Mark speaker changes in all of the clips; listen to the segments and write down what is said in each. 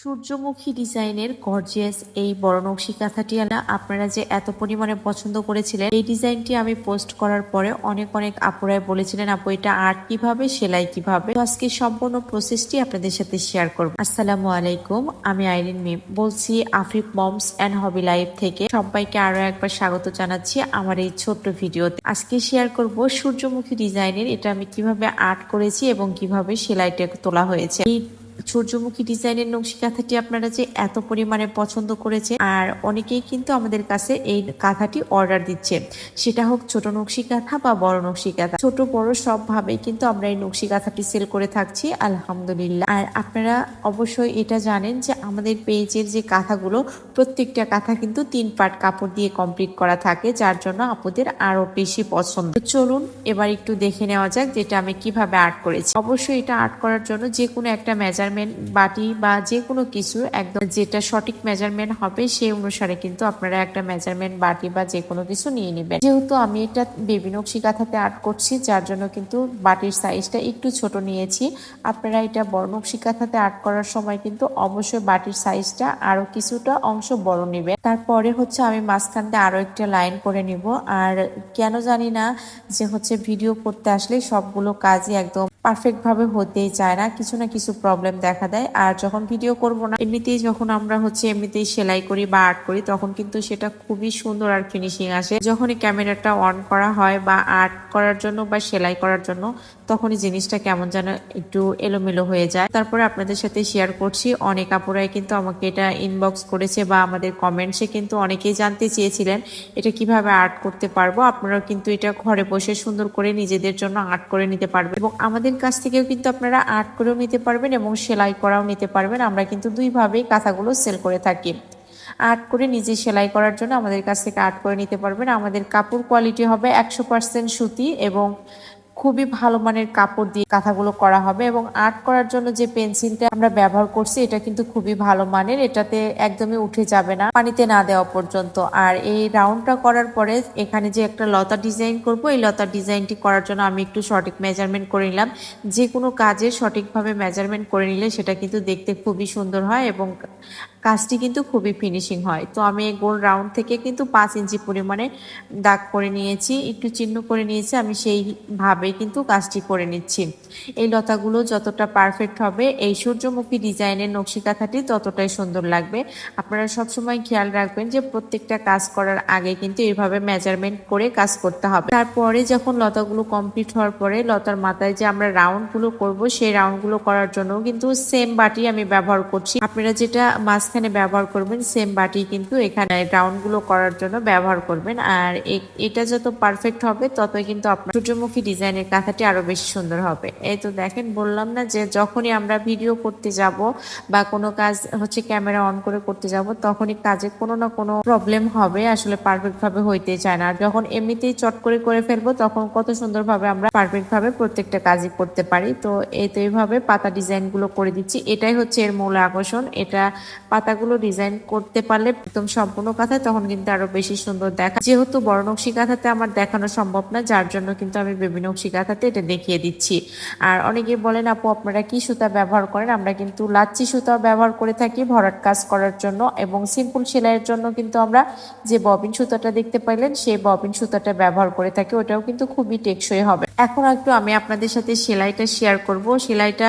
Speaker 1: সূর্যমুখী ডিজাইনের গর্জিয়াস এই বড় কাঁথাটি আলা আপনারা যে এত পরিমাণে পছন্দ করেছিলেন, এই ডিজাইনটি আমি পোস্ট করার পরে অনেক অনেক আপুরাই বলেছিলেন, আপু, এটা আর্ট কীভাবে, সেলাই কীভাবে? আজকে সম্পূর্ণ প্রসেসটি আপনাদের সাথে শেয়ার করব। আসসালামু আলাইকুম, আমি আইরিন মিম। বলছি আফরিক মমস অ্যান্ড হবি লাইফ থেকে সবাইকে আরও একবার স্বাগত জানাচ্ছি আমার এই ছোট্ট ভিডিওতে। আজকে শেয়ার করব সূর্যমুখী ডিজাইনের, এটা আমি কীভাবে আর্ট করেছি এবং কীভাবে সেলাইটা তোলা হয়েছে। এই সূর্যমুখী ডিজাইনের নকশি কাঁথাটি আপনারা যে এত পরিমাণে পছন্দ করেছে আর অনেকেই কিন্তু আমাদের কাছে এই কাঁথাটি অর্ডার দিচ্ছে। সেটা হোক ছোট নকশি কাঁথা বা বড় নকশি কাঁথা। ছোট, বড় সব ভাবে কিন্তু আমরা এই নকশি কাঁথাটি সেল করে থাকছি, আলহামদুলিল্লাহ। আর আপনারা অবশ্যই এটা জানেন যে আমাদের পেজের যে কাঁথাগুলো, প্রত্যেকটা কাঁথা কিন্তু তিন পাট কাপড় দিয়ে কমপ্লিট করা থাকে, যার জন্য আপুদের আরও বেশি পছন্দ। চলুন এবার একটু দেখে নেওয়া যাক যেটা আমি কীভাবে আর্ট করেছি। অবশ্যই এটা আর্ট করার জন্য যে কোনো একটা মেজারমেন্ট বাটি বা যে কোনো কিছু একদম যেটা সঠিক মেজারমেন্ট হবে, সেই অনুসারে কিন্তু আপনারা একটা মেজারমেন্ট বাটি বা যে কোনো কিছু নিয়ে নেবেন। যেহেতু আমি এটা বেবি নকশি কাঁথাতে আর্ট করছি, যার জন্য কিন্তু বাটির সাইজটা একটু ছোট নিয়েছি, আপনারা এটা বড় নকশি কাঁথাতে আর্ট করার সময় কিন্তু অবশ্যই বাটির সাইজটা আরও কিছুটা অংশ বড় নেবেন। তারপরে হচ্ছে আমি মাঝখান দিয়ে আরও একটা লাইন করে নিব। আর কেন জানি না যে হচ্ছে ভিডিও করতে আসলে সবগুলো কাজই একদম পারফেক্ট ভাবে হতেই চায় না, কিছু না কিছু প্রবলেম দেখা দেয়। আর যখন ভিডিও করব না, এমনিতেই যখন আমরা হচ্ছে এমনিতেই সেলাই করি বা আর্ট করি, তখন কিন্তু সেটা খুবই সুন্দর আর ফিনিশিং আসে। যখনই ক্যামেরাটা অন করা হয় বা আর্ট করার জন্য বা সেলাই করার জন্য, তখনই জিনিসটা কেমন যেন একটু এলোমেলো হয়ে যায়। তারপরে আপনাদের সাথে শেয়ার করছি। অনেক আপুরাই কিন্তু আমাকে এটা ইনবক্স করেছে বা আমাদের কমেন্টসে কিন্তু অনেকেই জানতে চেয়েছিলেন, এটা কীভাবে আর্ট করতে পারব। আপনারাও কিন্তু এটা ঘরে বসে সুন্দর করে নিজেদের জন্য আর্ট করে নিতে পারবেন। এবং আমাদের কাছ থেকেও কিন্তু আপনারা আর্ট করেও নিতে পারবেন এবং সেলাই করাও নিতে পারবেন। আমরা কিন্তু দুইভাবেই কাঁথাগুলো সেল করে থাকি। আর্ট করে নিজে সেলাই করার জন্য আমাদের কাছ থেকে আর্ট করে নিতে পারবেন। আমাদের কাপড় কোয়ালিটি হবে একশো পার্সেন্ট সুতি এবং খুবই ভালো মানের কাপড় দিয়ে কাঁথাগুলো করা হবে এবং আর্ট করার জন্য যে পেন্সিলটা আমরা ব্যবহার করছি, এটা কিন্তু খুবই ভালো মানের। এটাতে একদমই উঠে যাবে না, পানিতে না দেওয়া পর্যন্ত। আর এই রাউন্ডটা করার পরে এখানে যে একটা লতা ডিজাইন করব, এই লতা ডিজাইনটি করার জন্য আমি একটু সঠিক মেজারমেন্ট করে নিলাম। যে কোনো কাজে সঠিকভাবে মেজারমেন্ট করে নিলে সেটা কিন্তু দেখতে খুবই সুন্দর হয় এবং কাজটি কিন্তু খুবই ফিনিশিং হয়। তো আমি গোল রাউন্ড থেকে কিন্তু পাঁচ ইঞ্চি পরিমাণে দাগ করে নিয়েছি, একটু চিহ্ন করে নিয়েছি, আমি সেইভাবে কিন্তু কাজটি করে নিচ্ছি। এই লতাগুলো যতটা পারফেক্ট হবে, এই সূর্যমুখী ডিজাইনের নকশি কাঁথাটি ততটাই সুন্দর লাগবে। আপনারা সবসময় খেয়াল রাখবেন যে প্রত্যেকটা কাজ করার আগে কিন্তু এইভাবে মেজারমেন্ট করে কাজ করতে হবে। তারপরে যখন লতাগুলো কমপ্লিট হওয়ার পরে লতার মাথায় যে আমরা রাউন্ডগুলো করব, সেই রাউন্ডগুলো করার জন্য কিন্তু সেম বাটি আমি ব্যবহার করছি। আপনারা যেটা মাঝখানে ব্যবহার করবেন সেম বাটি কিন্তু এখানে রাউন্ডগুলো করার জন্য ব্যবহার করবেন। আর এটা যত পারফেক্ট হবে, ততই কিন্তু আপনার সূর্যমুখী ডিজাইনের কাঁথাটি আরও বেশি সুন্দর হবে। এই তো দেখেন, বললাম না যে যখনই আমরা ভিডিও করতে যাব বা কোনো কাজ হচ্ছে ক্যামেরা অন করে করতে যাব, তখনই কাজে কোনো না কোনো প্রবলেম হবে, আসলে পারফেক্ট ভাবে হইতে চায় না। আর যখন এমনিতেই চট করে করে ফেলব, তখন কত সুন্দরভাবে আমরা পারফেক্ট ভাবে প্রত্যেকটা কাজই করতে পারি। তো এই তো এইভাবে পাতা ডিজাইনগুলো করে দিচ্ছি। এটাই হচ্ছে এর মূল আকর্ষণ। এটা পাতাগুলো ডিজাইন করতে পারলে একদম সম্পূর্ণ কাঁথায় তখন কিন্তু আরও বেশি সুন্দর দেখা। যেহেতু বড় কাঁথাতে আমার দেখানো সম্ভব না, যার জন্য কিন্তু আমি বেবি কাঁথাতে এটা দেখিয়ে দিচ্ছি। আর অনেকে বলেন, আপু, আপনারা কি সুতা ব্যবহার করেন? আমরা কিন্তু লাচ্ছি সুতা ব্যবহার করে থাকি ভরাট কাজ করার জন্য এবং সিম্পল সেলাইয়ের জন্য কিন্তু আমরা যে ববিন সুতাটা দেখতে পাইলেন, সেই ববিন সুতাটা ব্যবহার করে থাকি, ওটাও কিন্তু খুবই টেকসই হবে। এখন একটু আমি আপনাদের সাথে সেলাইটা শেয়ার করব। সেলাইটা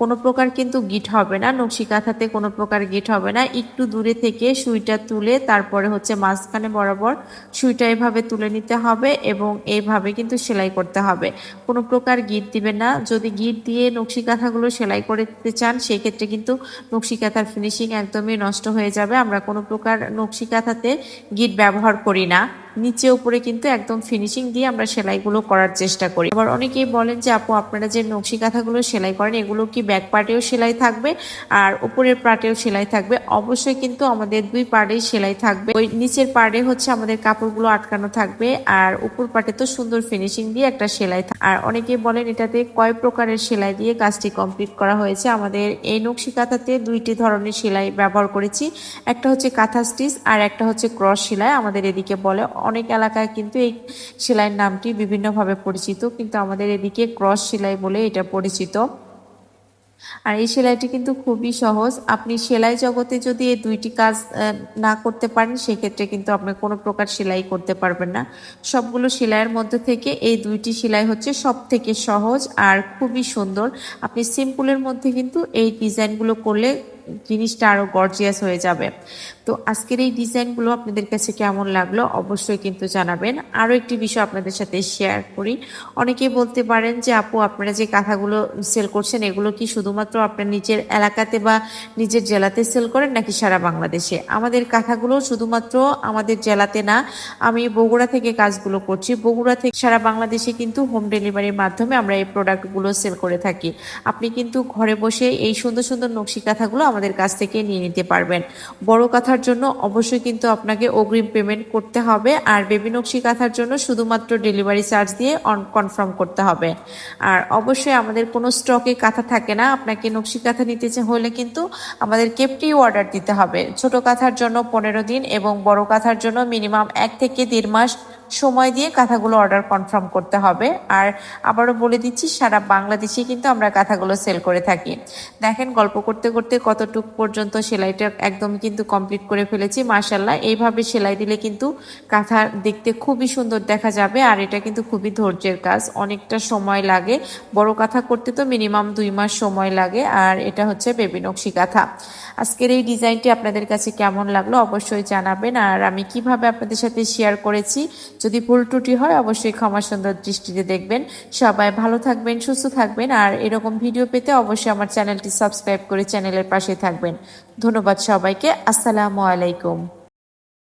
Speaker 1: কোনো প্রকার কিন্তু গিট হবে না নকশি কাঁথাতে কোনো প্রকার গিট হবে না। একটু দূরে থেকে সুইটা তুলে তারপরে হচ্ছে মাঝখানে বরাবর সুইটা এভাবে তুলে নিতে হবে এবং এইভাবে কিন্তু সেলাই করতে হবে। কোনো প্রকার গিট দিবে না। যদি গিট দিয়ে নকশি কাঁথাগুলো সেলাই করতে চান, সেক্ষেত্রে কিন্তু নকশি কাঁথার ফিনিশিং একদমই নষ্ট হয়ে যাবে। আমরা কোনো প্রকার নকশি কাঁথাতে গিট ব্যবহার করি না। নিচে উপরে কিন্তু একদম ফিনিশিং দিয়ে আমরা সেলাইগুলো করার চেষ্টা করি। আবার অনেকেই বলেন যে, আপু, আপনারা যে নকশি কাঁথাগুলো সেলাই করেন, এগুলো কি ব্যাক পার্টেও সেলাই থাকবে আর উপরের পার্টেও সেলাই থাকবে? অবশ্যই কিন্তু আমাদের দুই পার্টেই সেলাই থাকবে। ওই নিচের পার্টে হচ্ছে আমাদের কাপড়গুলো আটকানো থাকবে আর উপর পার্টে তো সুন্দর ফিনিশিং দিয়ে একটা সেলাই আর অনেকেই বলেন এটাতে কয় প্রকারের সেলাই দিয়ে কাজটি কমপ্লিট করা হয়েছে। আমাদের এই নকশি কাঁথাতে দুইটি ধরনের সেলাই ব্যবহার করেছি। একটা হচ্ছে কাঁথা স্টিচ আর একটা হচ্ছে ক্রস সেলাই। আমাদের এদিকে বলে অনেক এলাকায় কিন্তু এই সেলাইয়ের নামটি বিভিন্নভাবে পরিচিত, কিন্তু আমাদের এদিকে ক্রস সেলাই বলে এটা পরিচিত। আর এই সেলাইটি কিন্তু খুবই সহজ। আপনি সেলাই জগতে যদি এই দুইটি কাজ না করতে পারেন, সেক্ষেত্রে কিন্তু আপনি কোনো প্রকার সেলাই করতে পারবেন না। সবগুলো সেলাইয়ের মধ্যে থেকে এই দুইটি সেলাই হচ্ছে সব থেকে সহজ আর খুবই সুন্দর। আপনি সিম্পলের মধ্যে কিন্তু এই ডিজাইনগুলো করলে জিনিসটা আরও গর্জিয়াস হয়ে যাবে। তো আজকের এই ডিজাইনগুলো আপনাদের কাছে কেমন লাগল অবশ্যই কিন্তু জানাবেন। আরও একটি বিষয় আপনাদের সাথে শেয়ার করি। অনেকেই বলতে পারেন যে, আপু, আপনারা যে কাঁথাগুলো সেল করছেন, এগুলো কি শুধুমাত্র আপনার নিজের এলাকাতে বা নিজের জেলাতে সেল করেন নাকি সারা বাংলাদেশে? আমাদের কাঁথাগুলো শুধুমাত্র আমাদের জেলাতে না, আমি বগুড়া থেকে কাজগুলো করছি। বগুড়া থেকে সারা বাংলাদেশে কিন্তু হোম ডেলিভারির মাধ্যমে আমরা এই প্রোডাক্টগুলো সেল করে থাকি। আপনি কিন্তু ঘরে বসে এই সুন্দর সুন্দর নকশি কাঁথাগুলো আমাদের কাছ থেকে নিয়ে নিতে পারবেন। বড় কাঁথার জন্য অবশ্যই কিন্তু আপনাকে অগ্রিম পেমেন্ট করতে হবে। আর বেবি নকশি কাঁথার জন্য শুধুমাত্র ডেলিভারি চার্জ দিয়ে অন কনফার্ম করতে হবে। আর অবশ্যই আমাদের কোনো স্টকে কাঁথা থাকে না। আপনাকে নকশি কাঁথা নিতে হলে কিন্তু আমাদের কেপটি অর্ডার দিতে হবে। ছোট কাঁথার জন্য পনেরো দিন এবং বড় কাঁথার জন্য মিনিমাম এক থেকে দেড় মাস সময় দিয়ে কাঁথাগুলো অর্ডার কনফার্ম করতে হবে। আর আবারও বলে দিচ্ছি, সারা বাংলাদেশে কিন্তু আমরা কাঁথাগুলো সেল করে থাকি। দেখেন, গল্প করতে করতে কতটুক পর্যন্ত সেলাইটা একদম কিন্তু কমপ্লিট করে ফেলেছি মার্শাল্লাহ এইভাবে সেলাই দিলে কিন্তু কাঁথা দেখতে খুবই সুন্দর দেখা যাবে, আর এটা কিন্তু খুবই ধৈর্যের কাজ। অনেকটা সময় লাগে। বড় কাঁথা করতে তো মিনিমাম দুই মাস সময় লাগে, আর এটা হচ্ছে বেবি নকশি কাঁথা। আজকের এই ডিজাইনটি আপনাদের কাছে কেমন লাগল অবশ্যই জানাবেন, আর আমি কীভাবে আপনাদের সাথে শেয়ার করেছি যদি ভুল ত্রুটি হয়, অবশ্যই ক্ষমা সুন্দর দৃষ্টিতে দেখবেন। সবাই ভালো থাকবেন, সুস্থ থাকবেন, আর এরকম ভিডিও পেতে অবশ্যই আমার চ্যানেলটি সাবস্ক্রাইব করে চ্যানেলের পাশে থাকবেন। ধন্যবাদ সবাইকে, আসসালামু আলাইকুম।